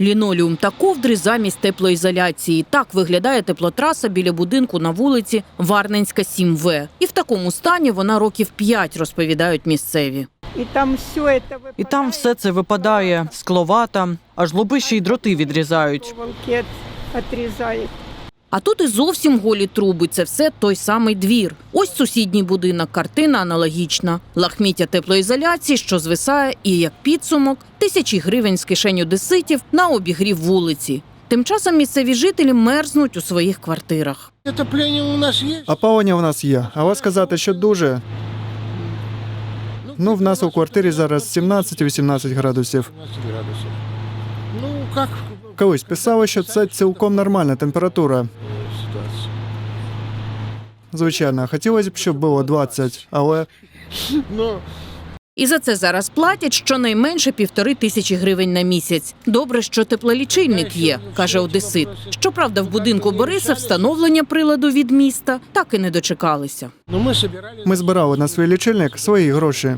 Лінолеум та ковдри замість теплоізоляції. Так виглядає теплотраса біля будинку на вулиці Варненська 7В. І в такому стані вона років 5, розповідають місцеві. І там все это І там все це випадає, скловата, аж лоби ще й дроти відрізають. А тут і зовсім голі труби. Це все той самий двір. Ось сусідній будинок, картина аналогічна. Лахміття теплоізоляції, що звисає, і як підсумок тисячі гривень з кишень одеситів на обігрів вулиці. Тим часом місцеві жителі мерзнуть у своїх квартирах. Отопление у нас есть? Опалення у нас є, але сказати, що дуже. Ну, в нас у квартирі зараз 17-18 градусів. 17 градусов. Ну, как Колись писали, що це цілком нормальна температура. Звичайно, хотілося б, щоб було 20, але І за це зараз платять щонайменше півтори тисячі гривень на місяць. Добре, що теплолічильник є, каже Одесит. Щоправда, в будинку Бориса встановлення приладу від міста так і не дочекалися. ми збирали на свій лічильник свої гроші.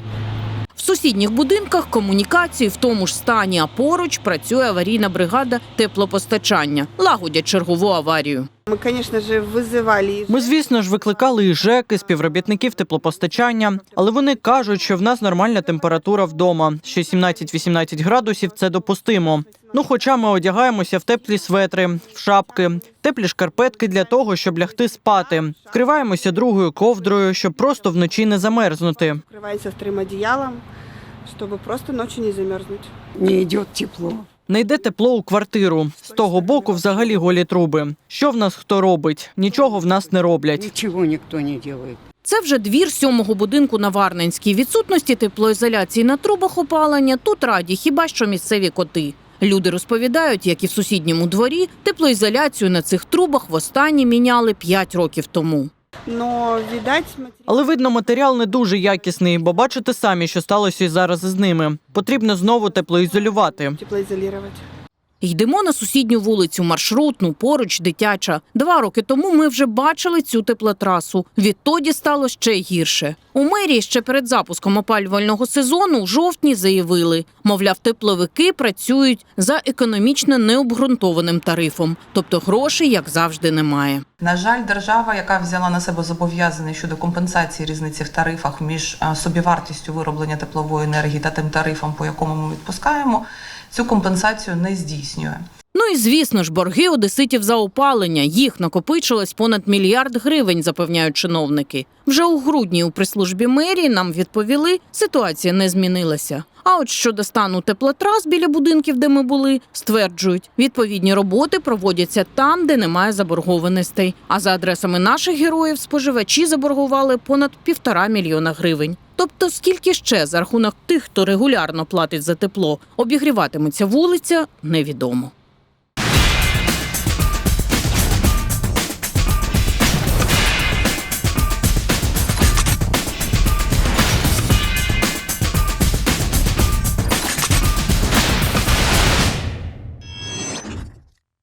В сусідніх будинках комунікації в тому ж стані, а поруч працює аварійна бригада теплопостачання. Лагодять чергову аварію. Мы, конечно же, вызывали. Ми, звісно ж, викликали і ЖЕК, і співробітників теплопостачання, але вони кажуть, що в нас нормальна температура вдома. Що 17-18 градусів це допустимо. Ну, хоча ми одягаємося в теплі светри, в шапки, теплі шкарпетки для того, щоб лягти спати. Вкриваємося другою ковдрою, щоб просто вночі не замерзнути. Укрывается вторым одеялом, чтобы просто ночью не замерзнуть. не идет тепло. Не йде тепло у квартиру. З того боку взагалі голі труби. Що в нас хто робить? Нічого в нас не роблять. Ничего никто не делает. Це вже двір сьомого будинку на Варненській. Відсутності теплоізоляції на трубах опалення тут раді, хіба що місцеві коти. Люди розповідають, як і в сусідньому дворі теплоізоляцію на цих трубах востаннє міняли 5 років тому. Но, видать. Але видно, матеріал не дуже якісний, бо бачите самі, що сталося і зараз із ними. Потрібно знову теплоізолювати. теплоизолировать. Йдемо на сусідню вулицю, маршрутну, поруч дитяча. Два роки тому ми вже бачили цю теплотрасу. Відтоді стало ще гірше. У мерії ще перед запуском опалювального сезону у жовтні заявили, мовляв, тепловики працюють за економічно необґрунтованим тарифом, тобто грошей, як завжди, немає. На жаль, держава, яка взяла на себе зобов'язання щодо компенсації різниці в тарифах між е, собівартістю вироблення теплової енергії та тим тарифом, по якому ми відпускаємо, цю компенсацію не здійснює. І звісно ж, борги одеситів за опалення. Їх накопичилось понад мільярд гривень, запевняють чиновники. Вже у грудні у прислужбі мерії нам відповіли, ситуація не змінилася. А от щодо стану теплотрас біля будинків, де ми були, стверджують, відповідні роботи проводяться там, де немає заборгованостей. А за адресами наших героїв споживачі заборгували понад півтора мільйона гривень. Тобто, скільки ще за рахунок тих, хто регулярно платить за тепло, обігріватиметься вулиця, невідомо.